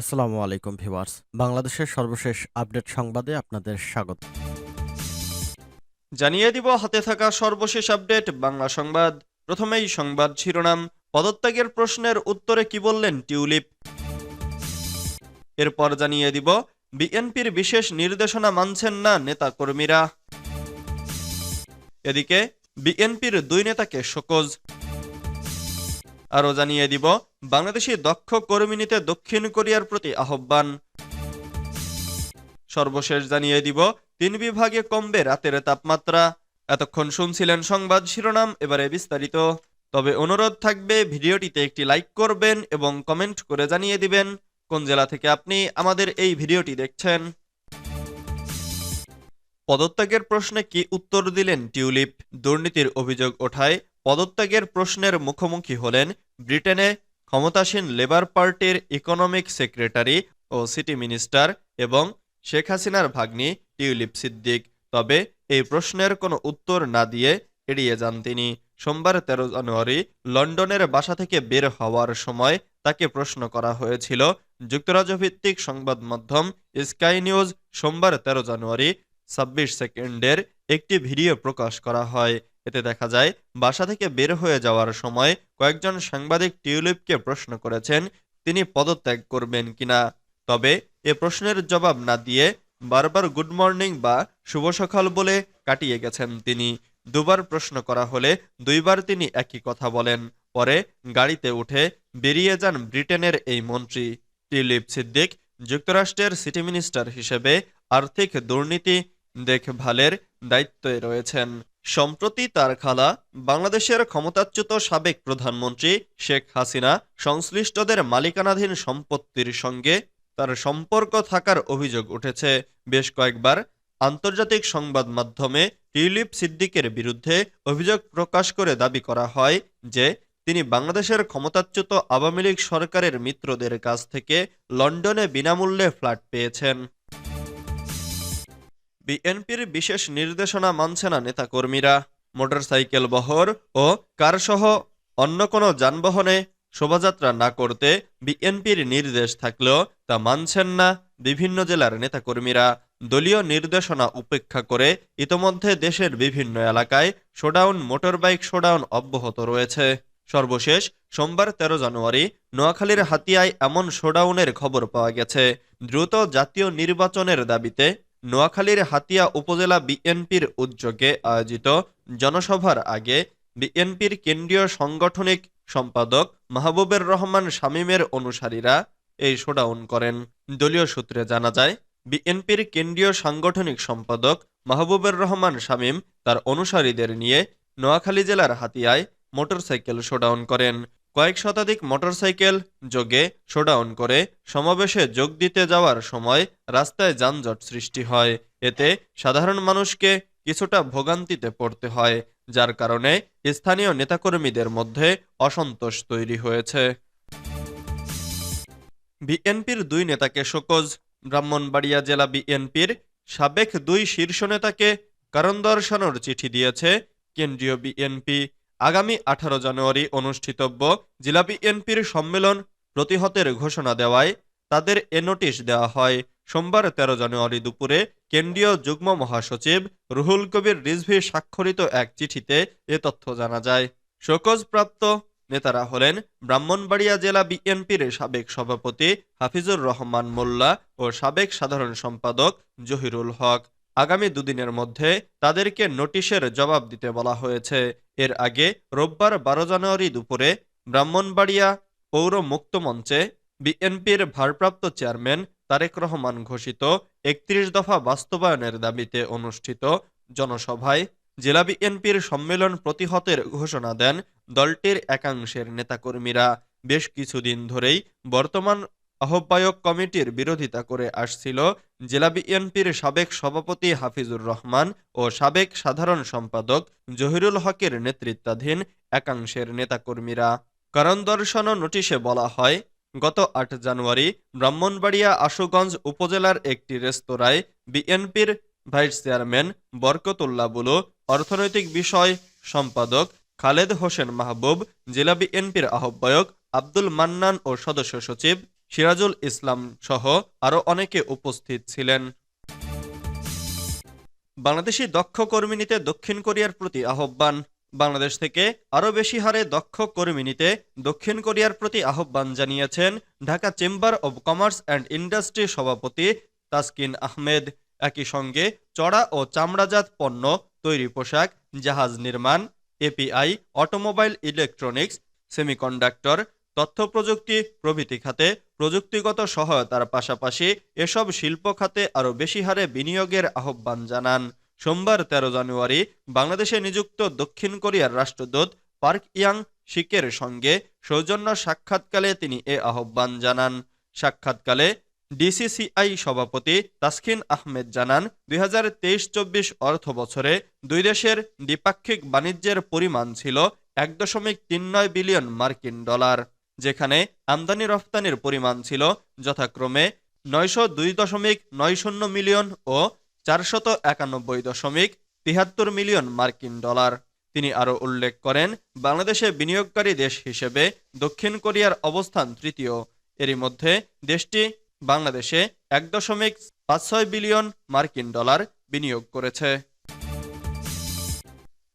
আসসালামু আলাইকুম ভিউয়ার্স। বাংলাদেশের সর্বশেষ আপডেট সংবাদে আপনাদের স্বাগত। জানিয়ে দিব, হাতে থাকা সর্বশেষ আপডেট, বাংলা সংবাদ। প্রথমেই সংবাদ শিরোনাম, পদত্যাগের প্রশ্নের উত্তরে কি বললেন টিউলিপ? এরপর জানিয়ে দিব, বিএনপির বিশেষ নির্দেশনা মানছেন না নেতাকর্মীরা। এদিকে, বিএনপির দুই নেতাকে শোকজ। আরও জানিয়ে দিব বাংলাদেশি দক্ষ কর্মী নিতে দক্ষিণ কোরিয়ার প্রতি আহ্বান। সর্বশেষ জানিয়ে দিব, তিন বিভাগে কমবে রাতের তাপমাত্রা। এতক্ষণ শুনছিলেন সংবাদ শিরোনাম, এবারে বিস্তারিত। তবে অনুরোধ থাকবে, ভিডিওটিতে একটি লাইক করবেন এবং কমেন্ট করে জানিয়ে দিবেন কোন জেলা থেকে আপনি আমাদের এই ভিডিওটি দেখছেন। পদত্যাগের প্রশ্নে কি উত্তর দিলেন টিউলিপ? দুর্নীতির অভিযোগ ওঠায় পদত্যাগের প্রশ্নের মুখোমুখি হলেন ব্রিটেনে ক্ষমতাসীন লেবার পার্টির ইকোনমিক সেক্রেটারি ও সিটি মিনিস্টার এবং শেখ হাসিনার ভাগ্নি টিউলিপ সিদ্দিক। তবে এই প্রশ্নের কোনো উত্তর না দিয়ে এড়িয়ে যান তিনি। সোমবার তেরো জানুয়ারি লন্ডনের বাসা থেকে বের হওয়ার সময় তাকে প্রশ্ন করা হয়েছিল, যুক্তরাজ্যভিত্তিক সংবাদ মাধ্যম স্কাই নিউজ সোমবার তেরো জানুয়ারি ছাব্বিশ সেকেন্ডের একটি ভিডিও প্রকাশ করা হয়। এতে দেখা যায়, বাসা থেকে বের হয়ে যাওয়ার সময় কয়েকজন সাংবাদিক টিউলিপকে প্রশ্ন করেছেন, তিনি পদত্যাগ করবেন কিনা তবে এ প্রশ্নের জবাব না দিয়ে বারবার গুড মর্নিং বা শুভ সকাল বলে কাটিয়ে গেছেন তিনি। দুবার প্রশ্ন করা হলে দুইবার তিনি একই কথা বলেন। পরে গাড়িতে উঠে বেরিয়ে যান ব্রিটেনের এই মন্ত্রী। টিউলিপ সিদ্দিক, যুক্তরাষ্ট্রের সিটি মিনিস্টার হিসেবে আর্থিক দুর্নীতি দেখভালের দায়িত্বে রয়েছেন। সম্প্রতি তার খালা বাংলাদেশের ক্ষমতাচ্যুত সাবেক প্রধানমন্ত্রী শেখ হাসিনা সংশ্লিষ্টদের মালিকানাধীন সম্পত্তির সঙ্গে তার সম্পর্ক থাকার অভিযোগ উঠেছে। বেশ কয়েকবার আন্তর্জাতিক সংবাদ মাধ্যমে টিউলিপ সিদ্দিকের বিরুদ্ধে অভিযোগ প্রকাশ করে দাবি করা হয় যে তিনি বাংলাদেশের ক্ষমতাচ্যুত আওয়ামী লীগ সরকারের মিত্রদের কাছ থেকে লন্ডনে বিনামূল্যে ফ্ল্যাট পেয়েছেন। বিএনপির বিশেষ নির্দেশনা মানছে না নেতাকর্মীরা। মোটরসাইকেল বহর ও কারসহ অন্য কোনো যানবাহনে শোভাযাত্রা না করতে বিএনপির নির্দেশ থাকলেও তা মানছেন না বিভিন্ন জেলার নেতাকর্মীরা। দলীয় নির্দেশনা উপেক্ষা করে ইতোমধ্যে দেশের বিভিন্ন এলাকায় শোডাউন, মোটরবাইক শোডাউন অব্যাহত রয়েছে। সর্বশেষ, সোমবার তেরো জানুয়ারি নোয়াখালীর হাতিয়ায় এমন শোডাউনের খবর পাওয়া গেছে। দ্রুত জাতীয় নির্বাচনের দাবিতে নোয়াখালীর হাতিয়া উপজেলা বিএনপির উদ্যোগে আয়োজিত জনসভার আগে বিএনপির কেন্দ্রীয় সাংগঠনিক সম্পাদক মাহবুবের রহমান শামীমের অনুসারীরা এই শোডাউন করেন। দলীয় সূত্রে জানা যায়, বিএনপির কেন্দ্রীয় সাংগঠনিক সম্পাদক মাহবুবের রহমান শামীম তার অনুসারীদের নিয়ে নোয়াখালী জেলার হাতিয়ায় মোটরসাইকেল শোডাউন করেন। কয়েক শতাধিক মোটরসাইকেল যোগে শোডাউন করে সমাবেশে যোগ দিতে যাওয়ার সময় রাস্তায় যানজট সৃষ্টি হয়। এতে সাধারণ মানুষকে কিছুটা ভোগান্তিতে পড়তে হয়, যার কারণে স্থানীয় নেতাকর্মীদের মধ্যে অসন্তোষ তৈরি হয়েছে। বিএনপির দুই নেতাকে শোকজ, ব্রাহ্মণবাড়িয়া জেলা বিএনপির সাবেক দুই শীর্ষ নেতাকে কারণ দর্শানোর চিঠি দিয়েছে কেন্দ্রীয় বিএনপি। আগামী আঠারো জানুয়ারি অনুষ্ঠিতব্য জেলা বিএনপির সম্মেলন প্রতিহতের ঘোষণা দেওয়ায় তাদের এ নোটিশ দেওয়া হয়। সোমবার তেরো জানুয়ারি দুপুরে কেন্দ্রীয় যুগ্ম মহাসচিব রুহুল কবির রিজভি স্বাক্ষরিত এক চিঠিতে এ তথ্য জানা যায়। শোকজপ্রাপ্ত নেতারা হলেন ব্রাহ্মণবাড়িয়া জেলা বিএনপির সাবেক সভাপতি হাফিজুর রহমান মোল্লা ও সাবেক সাধারণ সম্পাদক জহিরুল হক। আগামী দুদিনের মধ্যে তাদেরকে নোটিশের জবাব দিতে বলা হয়েছে। এর আগে রোববার বারো জানুয়ারি দুপুরে ব্রাহ্মণবাড়িয়া পৌর মুক্ত মঞ্চে বিএনপির ভারপ্রাপ্ত চেয়ারম্যান তারেক রহমান ঘোষিত একত্রিশ দফা বাস্তবায়নের দাবিতে অনুষ্ঠিত জনসভায় জেলা বিএনপির সম্মেলন প্রতিহতের ঘোষণা দেন দলটির একাংশের নেতাকর্মীরা। বেশ কিছুদিন ধরেই বর্তমান আহ্বায়ক কমিটির বিরোধিতা করে আসছিল জেলা বিএনপির সাবেক সভাপতি হাফিজুর রহমান ও সাবেক সাধারণ সম্পাদক জহিরুল হকের নেতৃত্বাধীন একাংশের নেতাকর্মীরা। কারণ দর্শানো নোটিশে বলা হয়, গত আট জানুয়ারি ব্রাহ্মণবাড়িয়া আশুগঞ্জ উপজেলার একটি রেস্তোরাঁয় বিএনপির ভাইস চেয়ারম্যান বরকতুল্লাহ বুলু, অর্থনৈতিক বিষয় সম্পাদক খালেদ হোসেন মাহবুব, জেলা বিএনপির আহ্বায়ক আব্দুল মান্নান ও সদস্য সচিব সিরাজুল ইসলাম সহ আরও অনেকে উপস্থিত ছিলেন। বাংলাদেশি দক্ষ কর্মী নিতে দক্ষিণ কোরিয়ার প্রতি আহ্বান। বাংলাদেশ থেকে আরও বেশি হারে দক্ষ কর্মী নিতে দক্ষিণ কোরিয়ার প্রতি আহ্বান জানিয়েছেন Dhaka chamber of commerce and industry সভাপতি তাসকিন আহমেদ। একই সঙ্গে চড়া ও চামড়াজাত পণ্য, তৈরি পোশাক, জাহাজ নির্মাণ এপিআই অটোমোবাইল ইলেকট্রনিক্স, সেমিকন্ডাক্টর তথ্য প্রযুক্তি প্রভৃতি খাতে প্রযুক্তিগত সহায়তার পাশাপাশি এসব শিল্প খাতে আরও বেশি হারে বিনিয়োগের আহ্বান জানান। সোমবার তেরো জানুয়ারি বাংলাদেশে নিযুক্ত দক্ষিণ কোরিয়ার রাষ্ট্রদূত পার্ক ইয়াং শিকের সঙ্গে সৌজন্য সাক্ষাৎকালে তিনি এ আহ্বান জানান। সাক্ষাৎকালে ডিসিসিআই সভাপতি তাসকিন আহমেদ জানান, দুই হাজার তেইশ চব্বিশ অর্থ বছরে দুই দেশের দ্বিপাক্ষিক বাণিজ্যের পরিমাণ ছিল এক দশমিক তিন নয় বিলিয়ন মার্কিন ডলার। যেখানে আমদানি রফতানির পরিমাণ ছিল যথাক্রমে নয়শো দুই দশমিক নয় শূন্য মিলিয়ন ও চারশত একানব্বই দশমিক তিহাত্তর মিলিয়ন মার্কিন ডলার। তিনি আরও উল্লেখ করেন, বাংলাদেশে বিনিয়োগকারী দেশ হিসেবে দক্ষিণ কোরিয়ার অবস্থান তৃতীয়। এরই মধ্যে দেশটি বাংলাদেশে এক দশমিক পাঁচ ছয় বিলিয়ন মার্কিন ডলার বিনিয়োগ করেছে।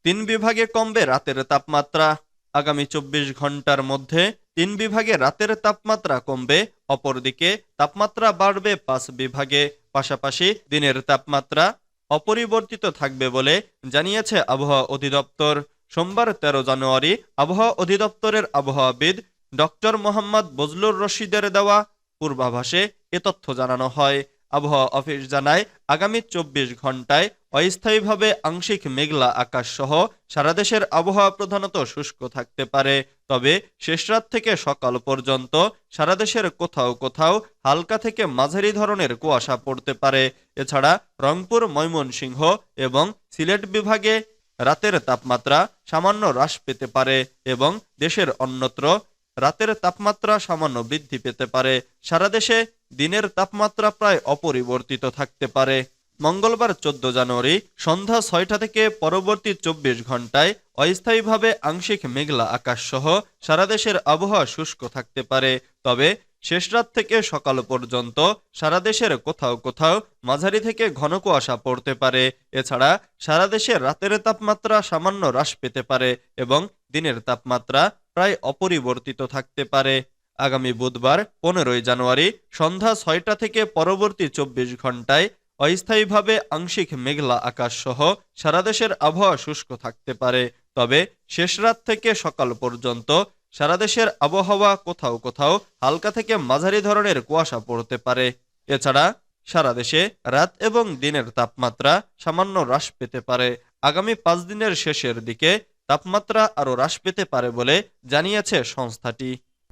তিন বিভাগে কমবে রাতের তাপমাত্রা। আগামী চব্বিশ ঘণ্টার মধ্যে তিন বিভাগে রাতের তাপমাত্রা কমবে, অপরদিকে তাপমাত্রা বাড়বে পাঁচ বিভাগে। পাশাপাশি দিনের তাপমাত্রা অপরিবর্তিত থাকবে বলে জানিয়েছে আবহাওয়া অধিদপ্তর। সোমবার তেরো জানুয়ারি আবহাওয়া অধিদপ্তরের আবহাওয়াবিদ ডক্টর মোহাম্মদ বজলুর রশিদের দেওয়া পূর্বাভাসে এ তথ্য জানানো হয়। আবহাওয়া অফিস জানায়, আগামী চব্বিশ ঘন্টায় অস্থায়ীভাবে আংশিক মেঘলা আকাশ সহ সারা দেশের আবহাওয়া প্রধানত শুষ্ক থাকতে পারে। তবে শেষরাত থেকে সকাল পর্যন্ত সারা দেশের কোথাও কোথাও হালকা থেকে মাঝারি ধরনের কুয়াশা পড়তে পারে। এছাড়া রংপুর, ময়মনসিংহ এবং সিলেট বিভাগে রাতের তাপমাত্রা সামান্য হ্রাস পেতে পারে এবং দেশের অন্যত্র রাতের তাপমাত্রা সামান্য বৃদ্ধি পেতে পারে। সারা দেশে দিনের তাপমাত্রা প্রায় অপরিবর্তিত থাকতে পারে। মঙ্গলবার চোদ্দ জানুয়ারি সন্ধ্যা ছয়টা থেকে পরবর্তী চব্বিশ ঘন্টায় অস্থায়ীভাবে আংশিক মেঘলা আকাশ সহ সারা দেশের আবহাওয়া শুষ্ক থাকতে পারে। তবে শেষ রাত থেকে সকাল পর্যন্ত সারা দেশের কোথাও কোথাও মাঝারি থেকে ঘন কুয়াশা পড়তে পারে। এছাড়া সারা দেশে রাতের তাপমাত্রা সামান্য হ্রাস পেতে পারে এবং দিনের তাপমাত্রা প্রায় অপরিবর্তিত থাকতে পারে। আগামী বুধবার পনেরোই জানুয়ারি সন্ধ্যা ছয়টা থেকে পরবর্তী চব্বিশ ঘন্টায় অস্থায়ীভাবে আংশিক মেঘলা আকাশ সহ সারা দেশের আবহাওয়া শুষ্ক থাকতে পারে। তবে শেষ রাত থেকে সকাল পর্যন্ত সারা দেশের আবহাওয়া কোথাও কোথাও হালকা থেকে মাঝারি ধরনের কুয়াশা পড়তে পারে। এছাড়া সারা দেশে রাত এবং দিনের তাপমাত্রা সামান্য হ্রাস পেতে পারে। আগামী পাঁচ দিনের শেষের দিকে তাপমাত্রা আরও হ্রাস পেতে পারে বলে জানিয়েছে সংস্থাটি।